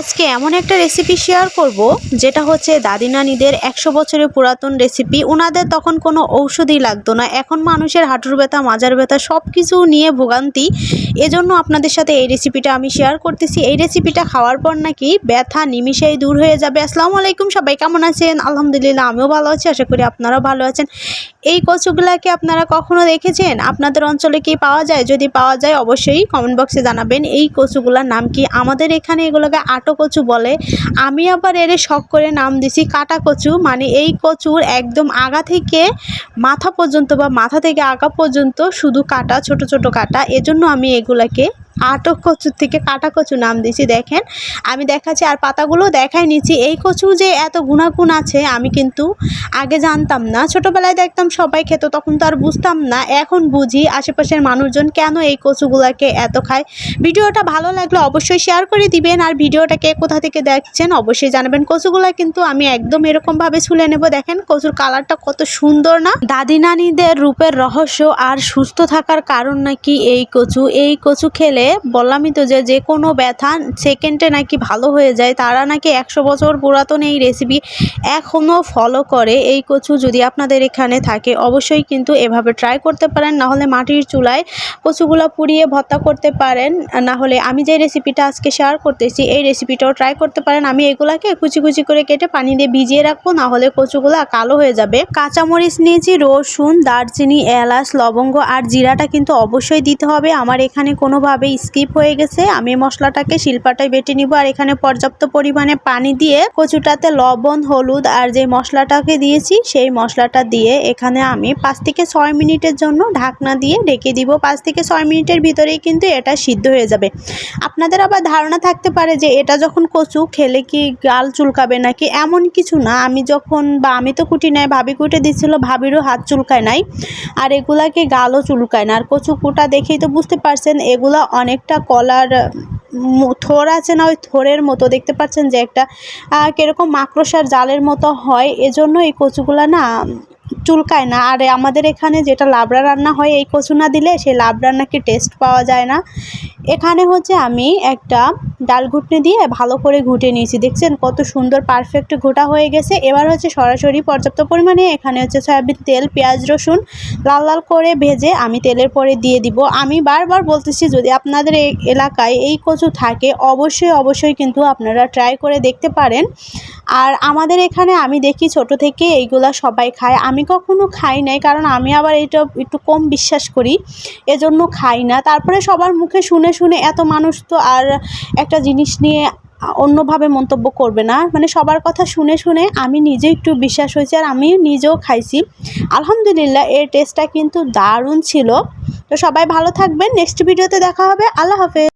আজকে এমন একটা রেসিপি শেয়ার করব, যেটা হচ্ছে দাদি নানিদের একশো বছরের পুরাতন রেসিপি ওনাদের তখন কোনো ঔষধই লাগতো না। এখন মানুষের হাঁটুর ব্যথা, মাজার ব্যথা সব কিছু নিয়ে ভোগান্তি। এজন্য আপনাদের সাথে এই রেসিপিটা আমি শেয়ার করতেছি। এই রেসিপিটা খাওয়ার পর নাকি ব্যথা নিমিশেই দূর হয়ে যাবে। আসসালামু আলাইকুম, সবাই কেমন আছেন? আলহামদুলিল্লাহ, আমিও ভালো আছি, আশা করি আপনারাও ভালো আছেন। এই কচুগুলাকে আপনারা কখনো দেখেছেন? আপনাদের অঞ্চলে কি পাওয়া যায়? যদি পাওয়া যায়, অবশ্যই কমেন্ট বক্সে জানাবেন। এই কচুগুলার নাম কি? আমাদের এখানে এগুলোকে আটো কচু বলে। আমি আবার এর শখ করে নাম দিছি কাটা কচু মানে এই কচুর একদম আগা থেকে মাথা পর্যন্ত বা মাথা থেকে আগা পর্যন্ত শুধু কাটা, ছোট ছোট কাটা। এজন্য আমি এগুলাকে আটক কচুর থেকে কাটা কচু নাম দিয়েছি, দেখেন। আমি দেখাচ্ছি আর পাতাগুলো দেখাই নিচ্ছি। এই কচু যে এত গুণাগুণ আছে, আমি কিন্তু আগে জানতাম না। ছোটোবেলায় দেখতাম সবাই খেত, তখন তো আর বুঝতাম না। এখন বুঝি আশেপাশের মানুষজন কেন এই কচুগুলাকে এত খায়। ভিডিওটা ভালো লাগলে অবশ্যই শেয়ার করে দিবেন। আর ভিডিওটাকে কোথা থেকে দেখছেন, অবশ্যই জানাবেন। কচুগুলা কিন্তু আমি একদম এরকমভাবে ছুলে নেব। দেখেন, কচুর কালারটা কত সুন্দর না? দাদি নানিদের রূপের রহস্য আর সুস্থ থাকার কারণ নাকি এই কচু? এই কচু খেলে বললামই তো যে যে কোনো ব্যথা সেকেন্ডে নাকি ভালো হয়ে যায়। তারা নাকি একশো বছর পুরাতন এই রেসিপি এখনও ফলো করে। এই কচু যদি আপনাদের এখানে থাকে, অবশ্যই কিন্তু এভাবে ট্রাই করতে পারেন। নাহলে মাটির চুলায় কচুগুলো পুড়িয়ে ভর্তা করতে পারেন। না হলে আমি যে রেসিপিটা আজকে শেয়ার করতেছি, এই রেসিপিটাও ট্রাই করতে পারেন। আমি এগুলাকে কুচি কুচি করে কেটে পানি দিয়ে ভিজিয়ে রাখব, না হলে কচুগুলা কালো হয়ে যাবে। কাঁচামরিচ নিয়েছি, রসুন, দারচিনি, এলাচ, লবঙ্গ আর জিরাটা কিন্তু অবশ্যই দিতে হবে। আমার এখানে কোনোভাবেই স্কিপ হয়ে গেছে। আমি মশলাটাকে শিল্পাটায় বেটে নিব আর এখানে পর্যাপ্ত পরিমাণে পানি দিয়ে কচুটাতে লবণ, হলুদ আর যে মশলাটাকে দিয়েছি সেই মশলাটা দিয়ে এখানে আমি পাঁচ থেকে ছয় মিনিটের জন্য ঢাকনা দিয়ে ঢেকে দিব। পাঁচ থেকে ছয় মিনিটের ভিতরেই কিন্তু এটা সিদ্ধ হয়ে যাবে। আপনাদের আবার ধারণা থাকতে পারে যে এটা যখন কচু খেলে কি গাল চুলকাবে নাকি এমন কিছু না। আমি যখন বা আমি তো কুটি নাই ভাবি, কুটে দিচ্ছিল ভাবিরও হাত চুলকায় নাই আর এগুলাকে গালও চুলকায় না। আর কচু কুটা দেখেই তো বুঝতে পারছেন, এগুলা অনেকটা কলার থোর আছে না ওই থোরের মতো, দেখতে পাচ্ছেন যে একটা কীরকম মাকড়সার জালের মতো হয়, এজন্য এই কচুগুলা না চুলকায় না। আর আমাদের এখানে যেটা লাবড়া রান্না হয়, এই কচু না দিলে সেই লাবড়ার নাকি টেস্ট পাওয়া যায় না। এখানে হচ্ছে আমি একটা ডাল ঘুটনি দিয়ে ভালো করে ঘুটে নিয়েছি। দেখছেন কত সুন্দর পারফেক্ট ঘোটা হয়ে গেছে। এবার হচ্ছে সরাসরি পর্যাপ্ত পরিমাণে এখানে হচ্ছে সয়াবিন তেল, পেঁয়াজ, রসুন লাল লাল করে ভেজে আমি তেলের পরে দিয়ে দিব। আমি বারবার বলতেছি, যদি আপনাদের এলাকায় এই কচু থাকে, অবশ্যই অবশ্যই কিন্তু আপনারা ট্রাই করে দেখতে পারেন। আর আমাদের এখানে আমি দেখি ছোট থেকে এইগুলা সবাই খায়। আমি কখনো খাই নাই, কারণ আমি আবার এটা একটু কম বিশ্বাস করি, এজন্য খাই না। তারপরে সবার মুখে শুনে শুনে এত মানুষ তো আর একটা জিনিস নিয়ে অন্যভাবে মন্তব্য করবে না। মানে সবার কথা শুনে শুনে আমি নিজে একটু বিশ্বাস হয়েছি আর আমি নিজেও খাইছি। আলহামদুলিল্লাহ, এর টেস্টটা কিন্তু দারুণ ছিল। তো সবাই ভালো থাকবেন। নেক্সট ভিডিওতে দেখা হবে। আল্লাহ হাফেজ।